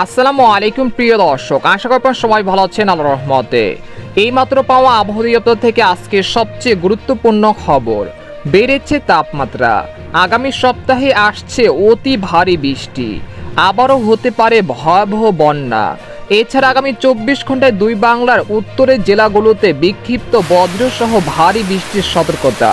আসসালামু আলাইকুম, প্রিয় দর্শক। আশা করি সবাই ভালো আছেন আল্লাহ রহমতে। এইমাত্র পাওয়া আবহাওয়া দপ্তর থেকে আজকে সবচেয়ে গুরুত্বপূর্ণ খবর, বেড়েছে তাপমাত্রা। আগামী সপ্তাহে আসছে অতি ভারী বৃষ্টি। আবারও হতে পারে ভয়াবহ বন্যা। এছাড়া আগামী চব্বিশ ঘন্টায় দুই বাংলার উত্তরের জেলাগুলোতে বিক্ষিপ্ত বজ্রসহ ভারী বৃষ্টির সতর্কতা।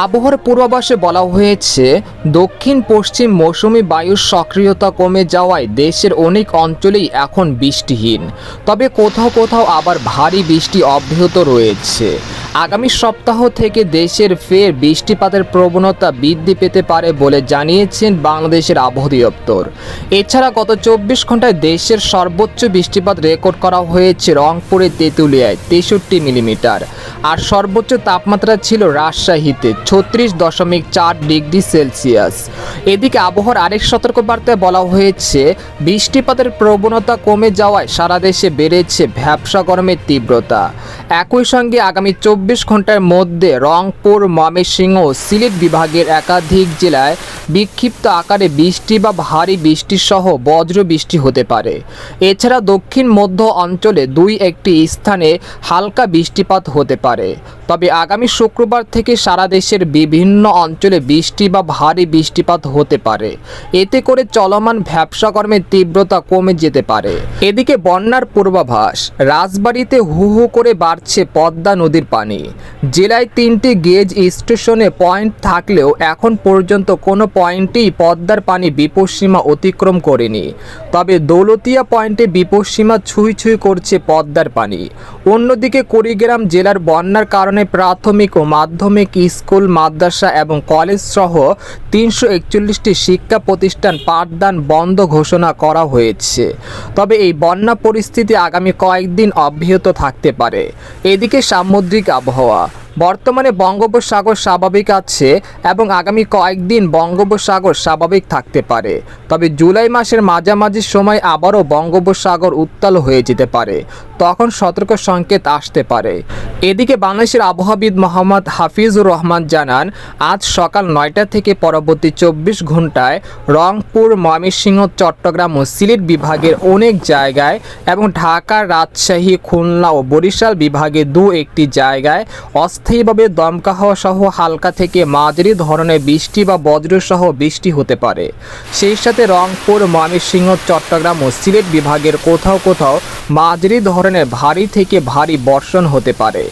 আবহাওয়ার পূর্বাভাসে বলা হয়েছে, দক্ষিণ পশ্চিম মৌসুমি বায়ুর সক্রিয়তা কমে যাওয়ায় দেশের অনেক অঞ্চলেই এখন বৃষ্টিহীন। তবে কোথাও কোথাও আবার ভারী বৃষ্টি অব্যাহত রয়েছে। আগামী সপ্তাহ থেকে দেশের ফের বৃষ্টিপাতের প্রবণতা বৃদ্ধি পেতে পারে বলে জানিয়েছেন বাংলাদেশের আবহাওয়া দপ্তর। এছাড়া গত চব্বিশ ঘন্টায় দেশের সর্বোচ্চ বৃষ্টিপাত রেকর্ড করা হয়েছে রংপুরে তেঁতুলিয়ায় তেষট্টি মিলিমিটার। আর সর্বোচ্চ তাপমাত্রা ছিল রাজশাহীতে ছত্রিশ দশমিক চার ডিগ্রি সেলসিয়াস। এদিকে আবহাওয়ার আরেক সতর্কবার্তায় বলা হয়েছে, বৃষ্টিপাতের প্রবণতা কমে যাওয়ায় সারা দেশে বেড়েছে ভ্যাবসা গরমের তীব্রতা। একই সঙ্গে আগামী চব্বিশ ঘণ্টার মধ্যে রংপুর, ময়মনসিংহ সিলেট বিভাগের একাধিক জেলায় বিক্ষিপ্ত আকারে বৃষ্টি বা ভারী বৃষ্টি সহ বজ্র বৃষ্টি হতে পারে। এছাড়া দক্ষিণ মধ্য অঞ্চলে দুই একটি স্থানে হালকা বৃষ্টিপাত হতে পারে। তবে আগামী শুক্রবার থেকে সারা দেশের বিভিন্ন অঞ্চলে বৃষ্টি বা ভারী বৃষ্টিপাত হতে পারে। এতে করে চলমান ভ্যাবসা কর্মের তীব্রতা কমে যেতে পারে। এদিকে বন্যার পূর্বাভাস, রাজবাড়িতে হু হু করে বাড়ছে পদ্মা নদীর পানি। জেলায় তিনটি গেজ স্টেশনে পয়েন্ট থাকলেও এখন পর্যন্ত কোনো পয়েন্টেই পদ্মার পানি বিপদসীমা অতিক্রম করেনি। তবে দৌলতিয়া পয়েন্টে বিপদসীমা ছুঁই ছুঁই করছে পদ্মার পানি। অন্যদিকে কুড়িগ্রাম জেলার বন্যার কারণে প্রাথমিক ও মাধ্যমিক স্কুল, মাদ্রাসা এবং কলেজ সহ তিনশো একচল্লিশটি শিক্ষা প্রতিষ্ঠান পাঠদান বন্ধ ঘোষণা করা হয়েছে। তবে এই বন্যা পরিস্থিতি আগামী কয়েকদিন অব্যাহত থাকতে পারে। এদিকে সামুদ্রিক আবহাওয়া বর্তমানে বঙ্গোপসাগর স্বাভাবিক আছে এবং আগামী কয়েকদিন বঙ্গোপসাগর স্বাভাবিক থাকতে পারে। তবে জুলাই মাসের মাঝামাঝি সময় আবারও বঙ্গোপসাগর উত্তাল হয়ে যেতে পারে। তখন সতর্ক সংকেত আসতে পারে। এদিকে বাংলাদেশের আবহাওয়াবিদ মোহাম্মদ হাফিজুর রহমান জানান, আজ সকাল নয়টা থেকে পরবর্তী চব্বিশ ঘন্টায় রংপুর, ময়মনসিংহ, চট্টগ্রাম ও সিলেট বিভাগের অনেক জায়গায় এবং ঢাকা, রাজশাহী, খুলনা ও বরিশাল বিভাগে দু একটি জায়গায় অস্থায়ীভাবে দমকা হওয়া সহ হালকা থেকে মাঝারি ধরনের বৃষ্টি বা বজ্রসহ বৃষ্টি হতে পারে। সেই সাথে রংপুর, ময়মনসিংহ, চট্টগ্রাম ও সিলেট বিভাগের কোথাও কোথাও মাঝারি ধরনের ভারী থেকে ভারী বর্ষণ হতে পারে।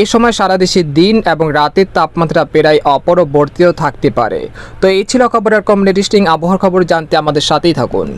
এ সময় সারা দেশে দিন এবং রাতের তাপমাত্রা প্রায় অপরবর্তীও থাকতে পারে। তো এই ছিল খবরের কম লেটেস্টিং আবহাওয়ার খবর জানতে আমাদের সাথেই থাকুন।